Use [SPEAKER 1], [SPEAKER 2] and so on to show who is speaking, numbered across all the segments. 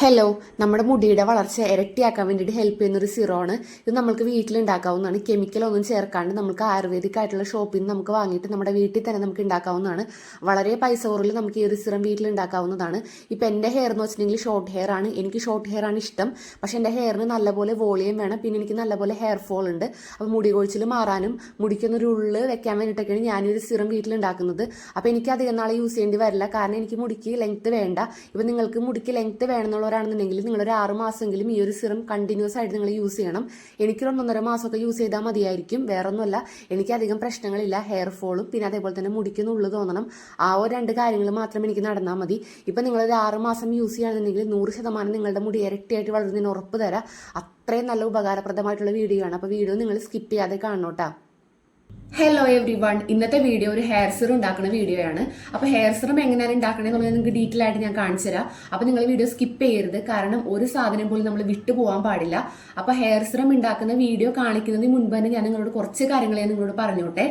[SPEAKER 1] Hello നമ്മുടെ മുടിയുടെ വളർച്ച ഇരട്ടിയാക്കാൻ വേണ്ടിയിട്ട് ഹെൽപ്പ് ചെയ്യുന്ന ഒരു സിറോ ആണ്. ഇത് നമുക്ക് വീട്ടിൽ ഉണ്ടാക്കാവുന്നതാണ് കെമിക്കൽ ഒന്നും ചേർക്കാണ്ട് നമുക്ക് ആയുർവേദിക് ആയിട്ടുള്ള ഷോപ്പിൽ നിന്ന് നമുക്ക് വാങ്ങിയിട്ട് നമ്മുടെ വീട്ടിൽ തന്നെ നമുക്ക് ഉണ്ടാക്കാവുന്നതാണ്. വളരെ പൈസ കുറവിൽ നമുക്ക് ഈ ഒരു സിറം വീട്ടിൽ ഉണ്ടാക്കാവുന്നതാണ് ഇപ്പം എന്റെ ഹെയർ എന്ന് വെച്ചിട്ടുണ്ടെങ്കിൽ ഷോർട്ട് ഹെയർ ആണ്. എനിക്ക് ഷോർട്ട് ഹെയർ ആണ് ഇഷ്ടം. പക്ഷെ എന്റെ ഹെയറിന് നല്ലപോലെ വോളിയം വേണം. പിന്നെ എനിക്ക് നല്ലപോലെ ഹെയർ ഫോൾ ഉണ്ട്. അപ്പോൾ മുടി കൊഴിച്ചിൽ മാറാനും മുടിക്കൊന്നൊരു ഉള്ള് വെക്കാൻ വേണ്ടിയിട്ടൊക്കെയാണ് ഞാനൊരു സിറം വീട്ടിൽ ഉണ്ടാക്കുന്നത് അപ്പോൾ എനിക്ക് അധികം നാളെ യൂസ് ചെയ്യേണ്ടി വരില്ല. കാരണം എനിക്ക് മുടിക്ക് ലെങ്ത്ത് വേണ്ട. ഇപ്പം നിങ്ങൾക്ക് മുടിക്ക് ലെങ്ത്ത് വേണമെന്നുള്ളവരാണെന്നുണ്ടെങ്കിൽ നിങ്ങളൊരു ആറ് മാസമെങ്കിലും ഈ ഒരു സിറം കണ്ടിന്യൂസ് ആയിട്ട് നിങ്ങൾ യൂസ് ചെയ്യണം. എനിക്കൊരു ഒന്നൊന്നര മാസമൊക്കെ യൂസ് ചെയ്താൽ മതിയായിരിക്കും. വേറെ ഒന്നുമല്ല എനിക്ക് അധികം പ്രശ്നങ്ങളില്ല. ഹെയർ ഫോളും പിന്നെ അതേപോലെ തന്നെ മുടിക്കുന്നുള്ളു തോന്നണം. ആ ഒരു രണ്ട് കാര്യങ്ങൾ മാത്രം എനിക്ക് നടന്നാൽ മതി. ഇപ്പം നിങ്ങളൊരു ആറ് മാസം യൂസ് ചെയ്യുകയാണെന്നുണ്ടെങ്കിൽ നൂറ് ശതമാനം നിങ്ങളുടെ മുടി ഇരട്ടിയായിട്ട് വളരുന്നതിന് ഉറപ്പ് തരാം. അത്രയും നല്ല ഉപകാരപ്രദമായിട്ടുള്ള വീഡിയോ ആണ്. അപ്പോൾ വീഡിയോ നിങ്ങൾ സ്കിപ്പ് ചെയ്യാതെ കാണണോട്ടാ ഹലോ എവ്രി വൺ ഇന്നത്തെ വീഡിയോ ഒരു ഹെയർ സിറം ഉണ്ടാക്കുന്ന വീഡിയോ ആണ്. അപ്പോൾ ഹെയർ സിറം എങ്ങനെയാണ് ഉണ്ടാക്കണേ എന്നുള്ളത് നിങ്ങൾക്ക് ഡീറ്റെയിൽ ആയിട്ട് ഞാൻ കാണിച്ചു തരാം. അപ്പോൾ നിങ്ങൾ വീഡിയോ സ്കിപ്പ് ചെയ്യരുത്. കാരണം ഒരു സാധനം പോലും നമ്മൾ വിട്ടു പോകാൻ പാടില്ല. അപ്പോൾ ഹെയർ സിറം ഉണ്ടാക്കുന്ന വീഡിയോ കാണിക്കുന്നതിന് മുൻപ് തന്നെ ഞാൻ നിങ്ങളോട് കുറച്ച് കാര്യങ്ങൾ ഞാൻ നിങ്ങളോട് പറഞ്ഞോട്ടെ.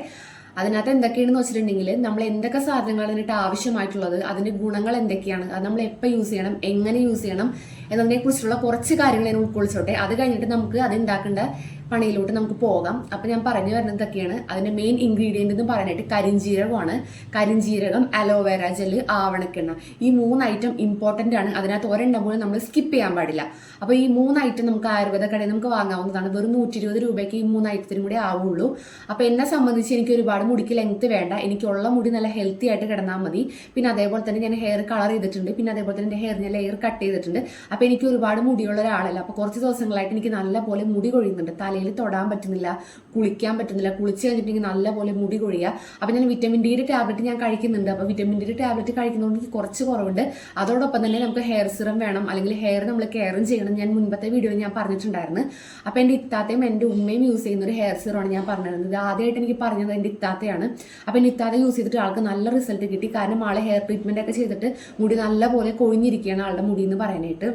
[SPEAKER 1] അതിനകത്ത് എന്തൊക്കെയാണെന്ന് വെച്ചിട്ടുണ്ടെങ്കിൽ നമ്മൾ എന്തൊക്കെ സാധനങ്ങൾ അതിനായിട്ട് ആവശ്യമായിട്ടുള്ളത് അതിന്റെ ഗുണങ്ങൾ എന്തൊക്കെയാണ് അത് നമ്മൾ എപ്പോൾ യൂസ് ചെയ്യണം എങ്ങനെ യൂസ് ചെയ്യണം എന്നതിനെ കുറിച്ചുള്ള കുറച്ച് കാര്യങ്ങൾ ഞാൻ ഉൾക്കൊള്ളിച്ചോട്ടെ. അത് കഴിഞ്ഞിട്ട് നമുക്ക് അത് ഉണ്ടാക്കേണ്ട പണിയിലോട്ട് നമുക്ക് പോകാം. അപ്പോൾ ഞാൻ പറഞ്ഞു വരുന്നതൊക്കെയാണ് അതിന്റെ മെയിൻ ഇൻഗ്രീഡിയന്റ് എന്ന് പറയാനായിട്ട് കരിഞ്ജീരകമാണ് കരിഞ്ജീരകം അലോവേര ജെൽ ആവണക്കെണ്ണ. ഈ മൂന്ന് ഐറ്റം ഇമ്പോർട്ടന്റ് ആണ്. അതിനകത്ത് ഒരെണ്ണം പോലും നമ്മൾ സ്കിപ്പ് ചെയ്യാൻ പാടില്ല. അപ്പോൾ ഈ മൂന്ന് ഐറ്റം നമുക്ക് ആയുർവേദ കടയിൽ നമുക്ക് വാങ്ങാവുന്നതാണ്. വെറും നൂറ്റി ഇരുപത് രൂപയ്ക്ക് ഈ മൂന്ന് ഐറ്റത്തിനും കൂടി ആവുള്ളൂ. അപ്പോൾ എന്നെ സംബന്ധിച്ച് എനിക്ക് ഒരുപാട് മുടിക്ക് ലെങ്ത് വേണ്ട. എനിക്കുള്ള മുടി നല്ല ഹെൽത്തി ആയിട്ട് കിടന്നാൽ മതി. പിന്നെ അതേപോലെ തന്നെ ഞാൻ ഹെയർ കളർ ചെയ്തിട്ടുണ്ട്. പിന്നെ അതേപോലെ തന്നെ എന്റെ ഹെയർ ഞാൻ ലെയർ കട്ട് ചെയ്തിട്ടുണ്ട്. അപ്പോൾ എനിക്ക് ഒരുപാട് മുടിയുള്ള ഒരാളല്ല. അപ്പോൾ കുറച്ച് ദിവസങ്ങളായിട്ട് എനിക്ക് നല്ലപോലെ മുടി കൊഴിയുന്നുണ്ട്. തലയിൽ തൊടാൻ പറ്റുന്നില്ല കുളിക്കാൻ പറ്റുന്നില്ല. കുളിച്ച് കഴിഞ്ഞിട്ടുണ്ടെങ്കിൽ നല്ലപോലെ മുടി കൊഴിയുക അപ്പൊ ഞാൻ വിറ്റമിൻ ഡിയുടെ ടാബ്ലറ്റ് ഞാൻ കഴിക്കുന്നുണ്ട്. അപ്പൊ വിറ്റമിൻ ഡിയുടെ ടാബ്ലറ്റ് കഴിക്കുന്നതുകൊണ്ട് എനിക്ക് കുറച്ച് കുറവുണ്ട്. അതോടൊപ്പം തന്നെ നമുക്ക് ഹെയർ സിറം വേണം. അല്ലെങ്കിൽ ഹെയർ നമ്മൾ കെയറും ചെയ്യണം ഞാൻ മുൻപത്തെ വീഡിയോയിൽ ഞാൻ പറഞ്ഞിട്ടുണ്ടായിരുന്നു. അപ്പൊ എന്റെ ഇത്താത്തയും എന്റെ ഉമ്മയും യൂസ് ചെയ്യുന്ന ഒരു ഹെയർ സിറമാണ് ഞാൻ പറഞ്ഞിരുന്നത്. ആദ്യമായിട്ട് എനിക്ക് പറഞ്ഞത് എന്റെ ഇത്താത്തയാണ്. അപ്പൊ എന്റെ ഇത്താത്ത യൂസ് ചെയ്തിട്ട് ആൾക്ക് നല്ല റിസൾട്ട് കിട്ടി. കാരണം ആളെ ഹെയർ ട്രീറ്റ്മെന്റ് ഒക്കെ ചെയ്തിട്ട് മുടി നല്ലപോലെ കൊഴിഞ്ഞിരിക്കുകയാണ് ആളുടെ മുടി എന്ന് പറയാനായിട്ട്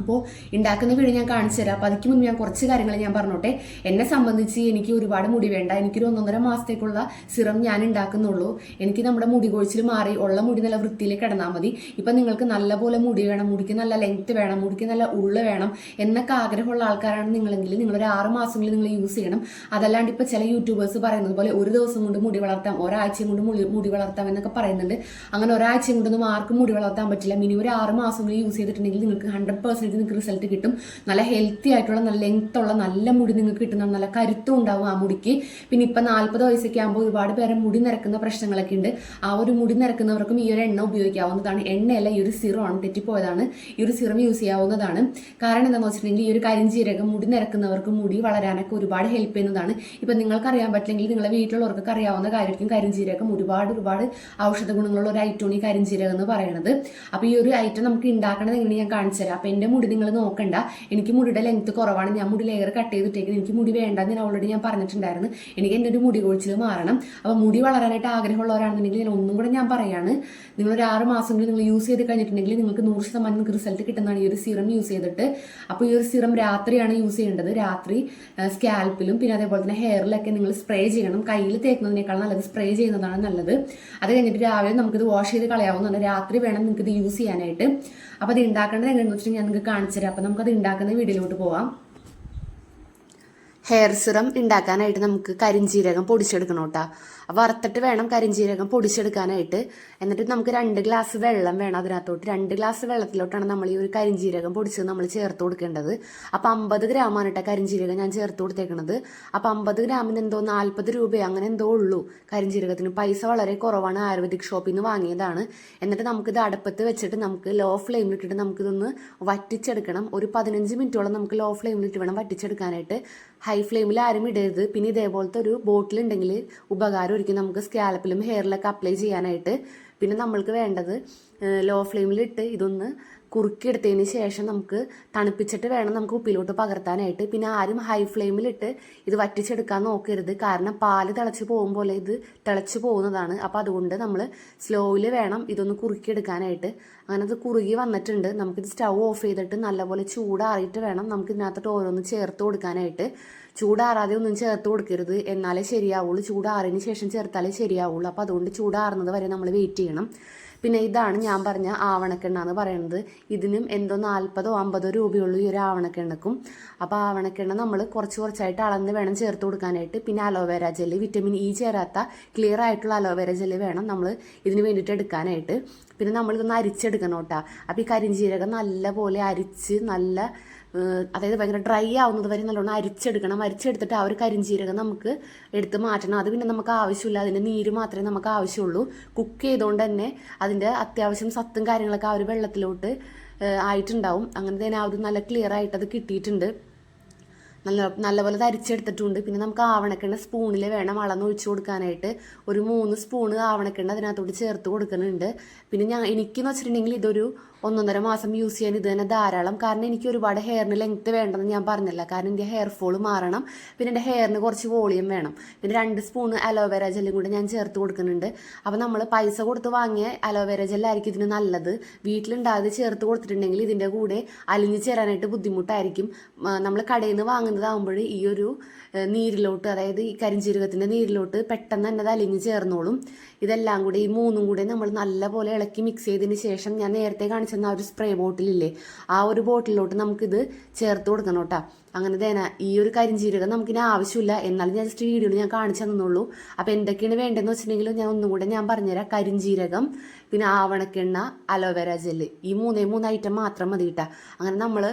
[SPEAKER 1] അപ്പോൾ ഉണ്ടാക്കുന്ന വീഡിയോ ഞാൻ കാണിച്ചു തരാം. അപ്പോൾ അതിക്ക് മുന്നേ ഞാൻ കുറച്ച് കാര്യങ്ങൾ ഞാൻ പറഞ്ഞോട്ടെ. എന്നെ സംബന്ധിച്ച് എനിക്ക് ഒരുപാട് മുടി വേണ്ട. എനിക്കൊരു ഒന്നൊന്നര മാസത്തേക്കുള്ള സിറം ഞാൻ ഉണ്ടാക്കുന്നുള്ളൂ എനിക്ക് നമ്മുടെ മുടി കൊഴിച്ചിൽ മാറി ഉള്ള മുടി നല്ല വൃത്തിയിലേക്ക് കിടന്നാൽ മതി. ഇപ്പം നിങ്ങൾക്ക് നല്ലപോലെ മുടി വേണം മുടിക്ക് നല്ല ലെങ്ത് വേണം മുടിക്ക് നല്ല ഉള്ള് വേണം എന്നൊക്കെ ആഗ്രഹമുള്ള ആൾക്കാരാണ് നിങ്ങളെങ്കിൽ നിങ്ങളൊരു ആറ് മാസങ്ങളിൽ നിങ്ങൾ യൂസ് ചെയ്യണം. അതല്ലാണ്ട് ഇപ്പോൾ ചില യൂട്യൂബേഴ്സ് പറയുന്നത് പോലെ ഒരു ദിവസം കൊണ്ട് മുടി വളർത്താം ഒരാഴ്ചയും കൊണ്ട് മുടി മുടി വളർത്താം എന്നൊക്കെ പറയുന്നുണ്ട്. അങ്ങനെ ഒരാഴ്ചയും കൊണ്ടൊന്നും ആർക്കും മുടി വളർത്താൻ പറ്റില്ല. മിനിമം ഒരു ആറ് മാസങ്ങൾ യൂസ് ചെയ്തിട്ടുണ്ടെങ്കിൽ നിങ്ങൾക്ക് ഹൺഡ്രഡ് പെർസെന്റേജ് നിങ്ങൾക്ക് റിസൾട്ട് കിട്ടും. നല്ല ഹെൽത്തി ആയിട്ടുള്ള നല്ല ലെങ്ത് ഉള്ള നല്ല മുടി നിങ്ങൾക്ക് കിട്ടുന്ന നല്ല കരുത്തും ഉണ്ടാവും ആ മുടിക്ക്. പിന്നെ ഇപ്പം നാൽപ്പത് വയസ്സൊക്കെ ആകുമ്പോൾ ഒരുപാട് പേരെ മുടി നിരക്കുന്ന പ്രശ്നങ്ങളൊക്കെ ഉണ്ട്. ആ ഒരു മുടി നിരക്കുന്നവർക്കും ഈ ഒരു എണ്ണ ഉപയോഗിക്കാവുന്നതാണ്. എണ്ണയല്ല ഈ ഒരു സിറം ആണ് തെറ്റിപ്പോയതാണ്. ഈ ഒരു സിറം യൂസ് ചെയ്യാവുന്നതാണ്. കാരണം എന്താണെന്ന് വെച്ചിട്ടുണ്ടെങ്കിൽ ഈ ഒരു കരിഞ്ചീരകം മുടി നിരക്കുന്നവർക്ക് മുടി വളരാനൊക്കെ ഒരുപാട് ഹെൽപ്പ് ചെയ്യുന്നതാണ്. ഇപ്പം നിങ്ങൾക്ക് അറിയാൻ പറ്റില്ലെങ്കിൽ നിങ്ങളെ വീട്ടിലുള്ളവർക്ക് അറിയാവുന്ന കാര്യമായിരിക്കും കരിഞ്ചീരകം. ഒരുപാട് ഒരുപാട് ഔഷധ ഗുണങ്ങളുള്ള ഒരു ഐറ്റോണി കരിഞ്ചീരകം എന്ന് പറയുന്നത് അപ്പോൾ ഈ ഒരു ഐറ്റം നമുക്ക് ഉണ്ടാക്കണത് എങ്ങനെ ഞാൻ കാണിച്ചു തരാം അപ്പോൾ എന്റെ മുടി നിങ്ങൾ നോക്കണ്ട. എനിക്ക് മുടിയുടെ ലെങ്ത് കുറവാണ്. ഞാൻ മുടി ലെയർ കട്ട് ചെയ്തിട്ടേക്കുന്നത് എനിക്ക് മുടി വേണ്ട ഞാൻ ഓൾറെഡി ഞാൻ പറഞ്ഞിട്ടുണ്ടായിരുന്നു. എനിക്ക് എന്റെ ഒരു മുടി കൊഴിച്ചിൽ മാറണം. അപ്പോൾ മുടി വളരാനായിട്ട് ആഗ്രഹമുള്ളവരാണെന്നുണ്ടെങ്കിൽ ഞാൻ ഒന്നും കൂടെ ഞാൻ പറയാണ്. നിങ്ങൾ ഒരു ആറ് മാസമെങ്കിലും നിങ്ങൾ യൂസ് ചെയ്ത് കഴിഞ്ഞിട്ടുണ്ടെങ്കിൽ നിങ്ങൾക്ക് നൂറ് ശതമാനം നിങ്ങൾക്ക് റിസൾട്ട് കിട്ടുന്നതാണ് ഈ ഒരു സീറം യൂസ് ചെയ്തിട്ട്. അപ്പോൾ ഈ ഒരു സീറം രാത്രിയാണ് യൂസ് ചെയ്യേണ്ടത്. രാത്രി സ്കാൽപ്പിലും പിന്നെ അതേപോലെ തന്നെ ഹെയറിലൊക്കെ നിങ്ങൾ സ്പ്രേ ചെയ്യണം. കയ്യിൽ തേക്കുന്നതിനേക്കാൾ നല്ലത് സ്പ്രേ ചെയ്യുന്നതാണ് നല്ലത്. അത് കഴിഞ്ഞിട്ട് രാവിലെ നമുക്കിത് വാഷ് ചെയ്ത് കളയാവുന്നതാണ്. രാത്രി വേണം നിങ്ങൾക്ക് ഇത് യൂസ് ചെയ്യാനായിട്ട്. അപ്പോൾ അത് ഉണ്ടാക്കേണ്ടത് എങ്ങനെയാണെന്ന് വെച്ചിട്ടുണ്ടെങ്കിൽ ഞാൻ നിങ്ങൾക്ക് കാണിച്ചു തരാം അപ്പോൾ നമുക്കത് ഉണ്ടാക്കുന്ന വീഡിയോയിലോട്ട് പോവാം. ഹെയർ സിറം ഉണ്ടാക്കാനായിട്ട് നമുക്ക് കരിഞ്ചീരകം പൊടിച്ചെടുക്കണം കേട്ടോ വറുത്തിട്ട് വേണം കരിഞ്ചീരകം പൊടിച്ചെടുക്കാനായിട്ട്. എന്നിട്ട് നമുക്ക് രണ്ട് ഗ്ലാസ് വെള്ളം വേണം അതിനകത്തോട്ട്. രണ്ട് ഗ്ലാസ് വെള്ളത്തിലോട്ടാണ് നമ്മൾ ഈ ഒരു കരിഞ്ചീരകം പൊടിച്ചത് നമ്മൾ ചേർത്ത് കൊടുക്കേണ്ടത്. അപ്പം അമ്പത് ഗ്രാമാണ് കേട്ടോ കരിഞ്ചീരകം ഞാൻ ചേർത്ത് കൊടുത്തേക്കണത്. അപ്പം അമ്പത് ഗ്രാമിന് എന്തോ നാൽപ്പത് രൂപ അങ്ങനെ എന്തോ ഉള്ളൂ കരിഞ്ചീരകത്തിന്. പൈസ വളരെ കുറവാണ് ആയുർവേദിക് ഷോപ്പിൽ നിന്ന് വാങ്ങിയതാണ്. എന്നിട്ട് നമുക്കിത് അടുപ്പത്ത് വെച്ചിട്ട് നമുക്ക് ലോ ഫ്ലെയിമിൽ ഇട്ടിട്ട് നമുക്കിതൊന്ന് വറ്റിച്ചെടുക്കണം. ഒരു പതിനഞ്ച് മിനിറ്റോളം നമുക്ക് ലോ ഫ്ലെയിമിൽ ഇട്ട് വേണം വറ്റിച്ചെടുക്കാനായിട്ട്. ഹൈ ഫ്ലെയിമിൽ ആരും ഇടരുത്. പിന്നെ ഇതേപോലത്തെ ഒരു ബോട്ടിൽ ഉണ്ടെങ്കിൽ ഉപകാരം ഒരിക്കലും നമുക്ക് സ്കാലപ്പിലും ഹെയറിലൊക്കെ അപ്ലൈ ചെയ്യാനായിട്ട്. പിന്നെ നമ്മൾക്ക് വേണ്ടത് ലോ ഫ്ലെയിമിലിട്ട് ഇതൊന്ന് കുറുക്കിയെടുത്തതിന് ശേഷം നമുക്ക് തണുപ്പിച്ചിട്ട് വേണം നമുക്ക് ഉപ്പിലോട്ട് പകർത്താനായിട്ട്. പിന്നെ ആരും ഹൈ ഫ്ലെയിമിലിട്ട് ഇത് വറ്റിച്ചെടുക്കാൻ നോക്കരുത്. കാരണം പാൽ തിളച്ച് പോകും പോലെ ഇത് തിളച്ച് പോകുന്നതാണ്. അപ്പോൾ അതുകൊണ്ട് നമ്മൾ സ്ലോയിൽ വേണം ഇതൊന്ന് കുറുക്കിയെടുക്കാനായിട്ട്. അങ്ങനെ അത് കുറുകി വന്നിട്ടുണ്ട്. നമുക്കിത് സ്റ്റൗ ഓഫ് ചെയ്തിട്ട് നല്ലപോലെ ചൂടാറിയിട്ട് വേണം നമുക്ക് ഇതിനകത്തോട്ട് ഓരോന്ന് ചേർത്ത് കൊടുക്കാനായിട്ട്. ചൂടാറാതെ ഒന്നും ചേർത്ത് കൊടുക്കരുത്. എന്നാലേ ശരിയാവുള്ളൂ. ചൂടാറിന് ശേഷം ചേർത്താലേ ശരിയാവുള്ളൂ. അപ്പോൾ അതുകൊണ്ട് ചൂടാറുന്നത് വരെ നമ്മൾ വെയിറ്റ് ചെയ്യണം. പിന്നെ ഇതാണ് ഞാൻ പറഞ്ഞ ആവണക്കെണ്ണ എന്ന് പറയുന്നത്. ഇതിനും എന്തോ നാൽപ്പതോ അമ്പതോ രൂപയുള്ളൂ ഈ ഒരു ആവണക്കെണ്ണക്കും. അപ്പോൾ ആവണക്കെണ്ണ നമ്മൾ കുറച്ച് കുറച്ചായിട്ട് അളന്ന് വേണം ചേർത്ത് കൊടുക്കാനായിട്ട്. പിന്നെ aloe vera gel vitamin E ചേരാത്ത ക്ലിയർ ആയിട്ടുള്ള അലോവേര ജെല്ല് വേണം നമ്മൾ ഇതിന് വേണ്ടിയിട്ട് എടുക്കാനായിട്ട്. പിന്നെ നമ്മളിതൊന്ന് അരിച്ചെടുക്കണം കേട്ടോ. അപ്പോൾ ഈ കരിഞ്ചീരകം നല്ല പോലെ അരിച്ച് നല്ല അതായത് ഭയങ്കര ഡ്രൈ ആവുന്നത് വരെ നല്ലോണം അരിച്ചെടുക്കണം. അരിച്ചെടുത്തിട്ട് ആ ഒരു കരിഞ്ചീരകം നമുക്ക് എടുത്ത് മാറ്റണം. അത് പിന്നെ നമുക്ക് ആവശ്യമില്ല. അതിന്റെ നീര് മാത്രമേ നമുക്ക് ആവശ്യമുള്ളൂ. കുക്ക് ചെയ്തുകൊണ്ട് തന്നെ അതിന്റെ അത്യാവശ്യം സത്തും കാര്യങ്ങളൊക്കെ ആ ഒരു വെള്ളത്തിലോട്ട് ആയിട്ടുണ്ടാവും. അങ്ങനെ തന്നെ ഒരു നല്ല ക്ലിയർ ആയിട്ട് അത് കിട്ടിയിട്ടുണ്ട്. നല്ല നല്ലപോലെ തരിച്ചെടുത്തിട്ടുണ്ട് പിന്നെ നമുക്ക് ആവണക്കെണ്ണ സ്പൂണിൽ വേണം അളന്ന് ഒഴിച്ചു കൊടുക്കാനായിട്ട്. ഒരു മൂന്ന് സ്പൂണ് ആവണക്കെണ്ണ അതിനകത്തോട്ട് ചേർത്ത് കൊടുക്കുന്നുണ്ട്. പിന്നെ ഞാൻ എനിക്കെന്ന് വെച്ചിട്ടുണ്ടെങ്കിൽ ഇതൊരു ഒന്നൊന്നര മാസം യൂസ് ചെയ്യാൻ ഇത് തന്നെ ധാരാളം. കാരണം എനിക്ക് ഒരുപാട് ഹെയറിന് ലെങ്ത് വേണ്ടെന്ന് ഞാൻ പറഞ്ഞില്ല. കാരണം എന്റെ ഹെയർ ഫോൾ മാറണം. പിന്നെ എന്റെ ഹെയറിന് കുറച്ച് വോളിയം വേണം. പിന്നെ രണ്ട് സ്പൂൺ അലോവേര ജെല്ലും കൂടെ ഞാൻ ചേർത്ത് കൊടുക്കുന്നുണ്ട്. അപ്പോൾ നമ്മൾ പൈസ കൊടുത്ത് വാങ്ങിയ അലോവേര ജെല്ലായിരിക്കും ഇതിന് നല്ലത്. വീട്ടിലുണ്ടാകാതെ ചേർത്ത് കൊടുത്തിട്ടുണ്ടെങ്കിൽ ഇതിന്റെ കൂടെ അലിഞ്ഞു ചേരാനായിട്ട് ബുദ്ധിമുട്ടായിരിക്കും. നമ്മൾ കടയിൽ നിന്ന് വാങ്ങുന്നതാകുമ്പോൾ ഈ ഒരു നീരിലോട്ട് അതായത് ഈ കരിഞ്ചീരകത്തിന്റെ നീരിലോട്ട് പെട്ടെന്ന് തന്നെ അത് അലിഞ്ഞ് ചേർന്നോളും. ഇതെല്ലാം കൂടി ഈ മൂന്നും കൂടെ നമ്മൾ നല്ലപോലെ ഇളക്കി മിക്സ് ചെയ്തതിന് ശേഷം ഞാൻ നേരത്തെ കാണിച്ചെന്ന ആ ഒരു സ്പ്രേ ബോട്ടിലില്ലേ ആ ഒരു ബോട്ടിലോട്ട് നമുക്കിത് ചേർത്ത് കൊടുക്കണം കേട്ടോ. അങ്ങനെ തന്നെ ഈ ഒരു കരിഞ്ചീരകം നമുക്കിനി ആവശ്യമില്ല. എന്നാലും ഞാൻ ജസ്റ്റ് വീഡിയോയിൽ ഞാൻ കാണിച്ചു തന്നുള്ളൂ അപ്പോൾ എന്തൊക്കെയാണ് വേണ്ടതെന്ന് വെച്ചിട്ടുണ്ടെങ്കിൽ ഞാൻ ഒന്നും കൂടെ ഞാൻ പറഞ്ഞുതരാം. കരിഞ്ചീരകം പിന്നെ ആവണക്കെണ്ണ അലോവേര ജെല്ല് ഈ മൂന്നേ മൂന്ന് ഐറ്റം മാത്രം മതി കിട്ടുക അങ്ങനെ നമ്മൾ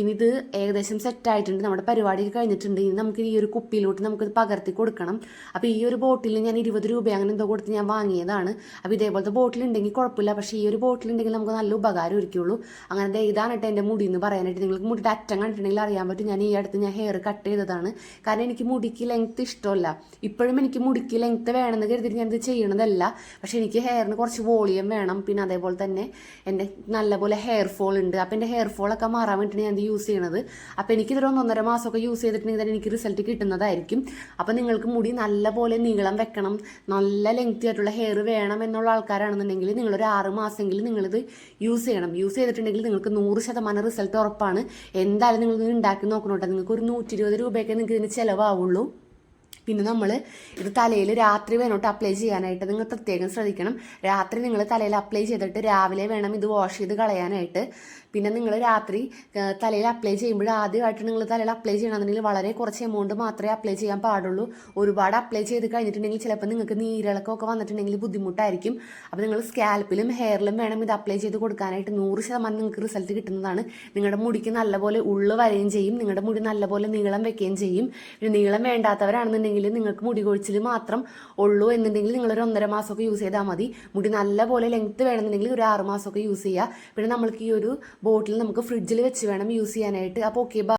[SPEAKER 1] ഇനി ഇത് ഏകദേശം സെറ്റായിട്ടുണ്ട് നമ്മുടെ പരിപാടി കഴിഞ്ഞിട്ടുണ്ട്. ഇനി നമുക്ക് ഈ ഒരു കുപ്പിയിലോട്ട് നമുക്ക് പകർത്തി കൊടുക്കണം. അപ്പോൾ ഈ ഒരു ബോട്ടിൽ ഞാൻ ഇരുപത് രൂപ അങ്ങനെ എന്തോ കൊടുത്ത് ഞാൻ വാങ്ങിയതാണ്. അപ്പോൾ ഇതേപോലത്തെ ബോട്ടിൽ ഉണ്ടെങ്കിൽ കുഴപ്പമില്ല. പക്ഷേ ഈ ഒരു ബോട്ടിൽ ഉണ്ടെങ്കിൽ നമുക്ക് നല്ല ഉപകാരം ഒരുക്കുള്ളൂ അങ്ങനെ ഇതാണ് കേട്ടോ എന്റെ മുടി എന്ന് പറയാനായിട്ട് നിങ്ങൾക്ക് മുടിയുടെ അറ്റം കണ്ടിട്ടുണ്ടെങ്കിൽ അറിയാൻ പറ്റും. ഞാൻ ഈ അടുത്ത് ഞാൻ ഹെയർ കട്ട് ചെയ്തതാണ്. കാരണം എനിക്ക് മുടിക്ക് ലെങ്ത് ഇഷ്ടമല്ല. ഇപ്പോഴും എനിക്ക് മുടിക്ക് ലെങ്ത്ത് വേണമെന്ന് കരുതിയിട്ട് ഞാൻ ഇത് ചെയ്യണതല്ല. പക്ഷേ എനിക്ക് ഹെയറിന് കുറച്ച് വോളിയം വേണം. പിന്നെ അതേപോലെ തന്നെ എന്റെ നല്ലപോലെ ഹെയർ ഫോൾ ഉണ്ട്. അപ്പോൾ എന്റെ ഹെയർ ഫോളൊക്കെ മാറാൻ വേണ്ടിയിട്ട് ഞാൻ യൂസ് ചെയ്യണത്. അപ്പോൾ എനിക്കിതൊരു ഒന്നൊന്നര മാസമൊക്കെ യൂസ് ചെയ്തിട്ടുണ്ടെങ്കിൽ തന്നെ എനിക്ക് റിസൾട്ട് കിട്ടുന്നതായിരിക്കും. അപ്പോൾ നിങ്ങൾക്ക് മുടി നല്ലപോലെ നീളം വെക്കണം. നല്ല ലെങ്തി ആയിട്ടുള്ള ഹെയർ വേണം എന്നുള്ള ആൾക്കാരാണെന്നുണ്ടെങ്കിൽ നിങ്ങളൊരു ആറ് മാസമെങ്കിലും നിങ്ങളിത് യൂസ് ചെയ്യണം. യൂസ് ചെയ്തിട്ടുണ്ടെങ്കിൽ നിങ്ങൾക്ക് നൂറ് ശതമാനം റിസൾട്ട് ഉറപ്പാണ്. എന്തായാലും നിങ്ങൾ ഉണ്ടാക്കി നോക്കണം കേട്ടോ നിങ്ങൾക്ക് ഒരു നൂറ്റി ഇരുപത് രൂപയൊക്കെ നിങ്ങൾക്ക് ഇതിന് ചിലവാവുള്ളൂ. പിന്നെ നമ്മൾ ഇത് തലയിൽ രാത്രി വേണോട്ട് അപ്ലൈ ചെയ്യാനായിട്ട്. നിങ്ങൾ പ്രത്യേകം ശ്രദ്ധിക്കണം. രാത്രി നിങ്ങൾ തലയിൽ അപ്ലൈ ചെയ്തിട്ട് രാവിലെ വേണം ഇത് വാഷ് ചെയ്ത് കളയാനായിട്ട്. പിന്നെ നിങ്ങൾ രാത്രി തലയിൽ അപ്ലൈ ചെയ്യുമ്പോൾ ആദ്യമായിട്ട് നിങ്ങൾ തലയിൽ അപ്ലൈ ചെയ്യണമെന്നുണ്ടെങ്കിൽ വളരെ കുറച്ച് എമൗണ്ട് മാത്രമേ അപ്ലൈ ചെയ്യാൻ പാടുള്ളൂ. ഒരുപാട് അപ്ലൈ ചെയ്ത് കഴിഞ്ഞിട്ടുണ്ടെങ്കിൽ ചിലപ്പോൾ നിങ്ങൾക്ക് നീരിളക്കമൊക്കെ വന്നിട്ടുണ്ടെങ്കിൽ ബുദ്ധിമുട്ടായിരിക്കും. അപ്പോൾ നിങ്ങൾ സ്കാൽപ്പിലും ഹെയറിലും വേണം ഇത് അപ്ലൈ ചെയ്ത് കൊടുക്കാനായിട്ട്. നൂറ് ശതമാനം നിങ്ങൾക്ക് റിസൾട്ട് കിട്ടുന്നതാണ്. നിങ്ങളുടെ മുടിക്ക് നല്ലപോലെ ഉള്ളു വരികയും ചെയ്യും. നിങ്ങളുടെ മുടി നല്ലപോലെ നീളം വെക്കുകയും ചെയ്യും. പിന്നെ നീളം വേണ്ടാത്തവരാണെന്നുണ്ടെങ്കിൽ നിങ്ങൾക്ക് മുടി കൊഴിച്ചിൽ മാത്രം ഉള്ളൂ എന്നുണ്ടെങ്കിൽ നിങ്ങളൊരു ഒന്നര മാസമൊക്കെ യൂസ് ചെയ്താൽ മതി. മുടി നല്ലപോലെ ലെങ്ത്ത് വേണമെന്നുണ്ടെങ്കിൽ ഒരു ആറ് മാസമൊക്കെ യൂസ് ചെയ്യുക. പിന്നെ നമ്മൾക്ക് ഈ ഒരു ബോട്ടിൽ നമുക്ക് ഫ്രിഡ്ജിൽ വെച്ച് വേണം യൂസ് ചെയ്യാനായിട്ട്. അപ്പോൾ ഓക്കെ